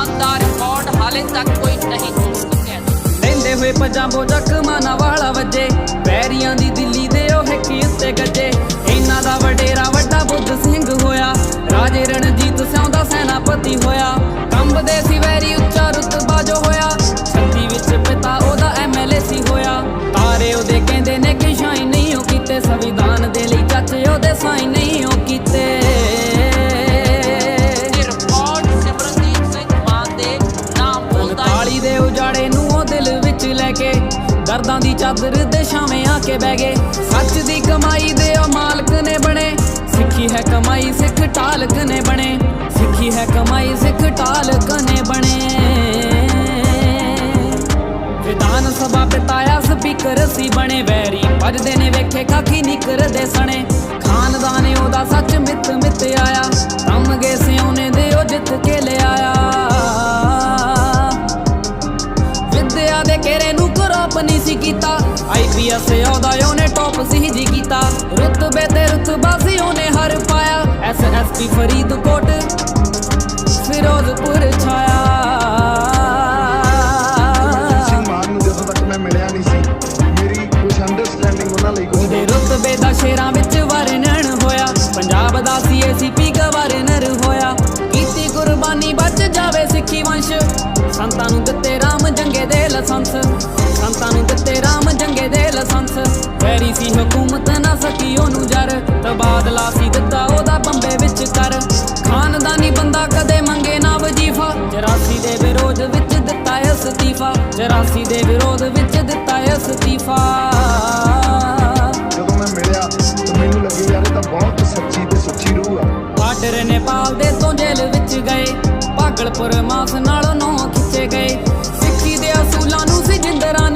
ਖਾਨ ਦਾ record ਹਾਲੇ ਤੱਕ ਕੋਈ ਨਹੀਂ ਤੋੜ ਸਕਿਆ ਲੈਂਦੇ ਹੋਏ ਪੰਜਾਬੋ ਜ਼ਖਮਾਂ ਵਾਲਾ ਵੱਜੇ ਵੈਰੀਆਂ ਦੀ ਦਿੱਲੀ ਦੇ ਉਹ ਹਿੱਕੀ ਉੱਤੇ ਗੱਜੇ ਇਹਨਾਂ ਦਾ ਵਡੇਰਾ ਵੱਡਾ ਬੁੱਧ ਸਿੰਘ ਹੋਇਆ ਰਾਜੇ ਰਣਜੀਤ ਸਿਉਂ ਦਾ ਸੈਨਾਪਤੀ ਹੋਇਆ ਕੰਬਦੇ ਸੀ ਵੈਰੀ ਉੱਚਾ ਰੁਤਬਾ ਜੋ ਹੋਇਆ ਛੱਤੀ ਵਿੱਚ ਪਿਤਾ ਉਹਦਾ ਐਮਐਲਏ ਸੀ ਹੋਇਆ ਤਾਰੇ ਉਹਦੇ ਕਹਿੰਦੇ ਨੇ ਕਿ ਸ਼ਾਈ ਨਹੀਂ ਉਹ ਕੀਤੇ ਸੰਵਿਧਾਨ ਦੇ ਲਈ ਚਾਚੇ ਉਹਦੇ ਸਾਈਨ ਕਰਦਾਂ ਦੀ ਚਾਦਰ ਦੇ ਛਾਵੇਂ ਆ ਕੇ ਬਹਿ ਗਏ। ਸੱਚ ਦੀ ਕਮਾਈ ਦੇ ਉਹ ਮਾਲਕ ਨੇ ਬਣੇ। ਸਿੱਖੀ ਹੈ ਕਮਾਈ, ਸਿੱਖ ਟਾਲਕ ਨੇ ਬਣੇ। ਸਿੱਖੀ ਹੈ ਕਮਾਈ, ਸਿੱਖ ਟਾਲਕ ਨੇ ਬਣੇ। ਵਿਧਾਨ ਸਭਾ ਪਿਤਾਇਆ ਸਪੀਕਰ ਸੀ ਬਣੇ। ਵੈਰੀ ਭਜਦੇ ਨੇ ਵੇਖੇ ਕਾਖੀ ਨਿਕਰਦੇ ਸਣੇ। ਖਾਨਦਾਨ ਉਹਦਾ ਸੱਚ ਮਿੱਤ ਮਿੱਤ ਆਇਆ। ਕੰਮ ਗਏ ਸਿਉਨੇ ਦੇ ਉਹ ਜਿੱਤ ਕੇ ਲਿਆਇਆ। ਵਿਦਿਆ ਦੇ ਘੇਰੇ ਨੂੰ ਨਹੀਂ ਸੀ ਕੀਤਾ। ਆਈਪੀਐਸ ਉਹਦਾ ਉਹਨੇ ਟੌਪ ਸੀ ਜੀ ਕੀਤਾ। ਰੁਤਬੇ ਤੇ ਰੁਤਬਾ ਸੀ ਉਹਨੇ ਹਰ ਪਾਇਆ। ਐਸਐਸਪੀ ਫਰੀਦਕੋਟ ਫਿਰੋਜ਼ਪੁਰ ਛਾਇਆ। ਰੁਤਬੇ ਦਾ ਸ਼ੇਰਾਂ ਵਿੱਚ ਵਰਣਨ ਹੋਇਆ। ਪੰਜਾਬ ਦਾ ਸੀਏਸੀਪੀ ਗਵਰਨਰ ਹੋਇਆ। ਕੀਤੀ ਕੁਰਬਾਨੀ ਬਚ ਜਾਵੇ ਸਿੱਖੀ ਵੰਸ਼। ਸੰਤਾਂ ਨੂੰ ਦਿੱਤੇ ਰਾਮ ਜੰਗੇ ਦੇ ਲਾਇਸੈਂਸ। ਸੰਤਾਂ ਨੂੰ ਦਿੱਤੇ ਰਾਮ ਜੰਗੇ ਦੇ ਲਾਇਸੈਂਸ। ਵੈਰੀ ਸੀ ਹਕੂਮਤ ਨਾ ਸਕੀ ਉਹਨੂੰ ਜਰ। ਤਬਾਦਲਾ ਸੀ ਦਿੱਤਾ ਉਹਦਾ ਬੰਬੇ ਵਿੱਚ ਕਰ। ਖਾਨਦਾਨੀ ਬੰਦਾ ਕਦੇ ਮੰਗੇ ਨਾ ਵਜੀਫਾ। 84 ਦੇ ਵਿਰੋਧ ਵਿੱਚ ਦਿੱਤਾ ਅਸਤੀਫਾ। 84 ਦੇ ਵਿਰੋਧ ਵਿੱਚ ਦਿੱਤਾ ਅਸਤੀਫਾ। ਜਦੋਂ ਮੈਂ ਮਿਲਿਆ ਤਾਂ ਮੈਨੂੰ ਲੱਗੇ ਯਾਰ ਇਹ ਤਾਂ ਬਹੁਤ ਸੱਚੀ ਤੇ ਸੁੱਚੀ ਰੂਹ ਆ। ਬਾਰਡਰ ਨੇਪਾਲ ਦੇ ਤੋਂ ਜੇਲ੍ਹ ਵਿੱਚ ਗਏ। ਪਾਗਲਪੁਰ ਮਾਸ ਨਾਲੋਂ ਨੌ ਖਿੱਚੇ ਗਏ। ਸਿੱਖੀ ਦੇ ਅਸੂਲਾਂ ਨੂੰ ਸੀ ਜਿੰਦਰਾਂ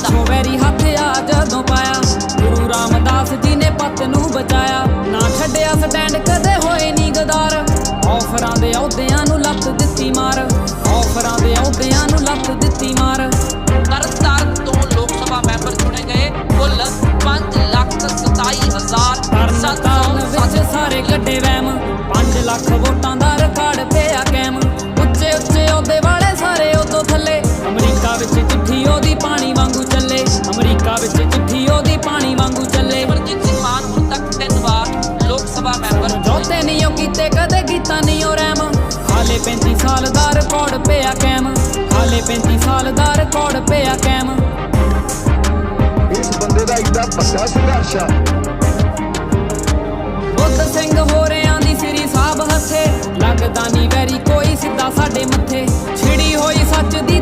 ਪਿੱਛੋਂ ਵੈਰੀ ਹੱਥ ਆ ਜਦੋਂ ਪਾਇਆ। ਗੁਰੂ ਰਾਮਦਾਸ ਜੀ ਨੇ ਪੱਤ ਨੂੰ ਬਚਾਇਆ। ਨਾ ਛੱਡਿਆ ਸਟੈਂਡ ਕਦੇ ਹੋਏ ਨਹੀਂ ਗਦਾਰ। ਆਫਰਾਂ ਦੇ ਅਹੁਦਿਆਂ ਨੂੰ ਲੱਤ ਦਿੱਤੀ ਮਾਰ। ਆਫਰਾਂ ਦੇ ਅਹੁਦਿਆਂ ਨੂੰ ਲੱਤ ਦਿੱਤੀ ਮਾਰ। ਤਰਨਤਾਰਨ ਤੋਂ ਲੋਕ ਸਭਾ ਮੈਂਬਰ ਚੁਣੇ ਗਏ ਕੁੱਲ 5 ਲੱਖ 27 ਹਜ਼ਾਰ ਤਰਨ ਤਾਰਨ ਵਿੱਚ ਸਾਰੇ ਗੱਡੇ ਵਹਿਮ। 5 ਲੱਖ ਵੋਟਾਂ ਸਾਲ ਦਾ ਰਿਕਾਰਡ ਪਿਆ ਕੈਮ। ਹਾਲੇ 35 ਸਾਲ ਦਾ ਰਿਕਾਰਡ ਪਿਆ ਕੈਮ। ਇਸ ਬੰਦੇ ਦਾ ਇੱਡਾ ਵੱਡਾ ਸੰਘਰਸ਼ ਆ। ਬੁੱਧ ਸਿੰਘ ਹੋਰਿਆਂ ਦੀ ਸ੍ਰੀ ਸਾਹਿਬ ਹੱਥੇ। ਲੱਗਦਾ ਨਹੀਂ ਵੈਰੀ ਕੋਈ ਸਿੱਧਾ ਸਾਡੇ ਮੱਥੇ। ਛਿੜੀ ਹੋਈ ਸੱਚ ਦੀ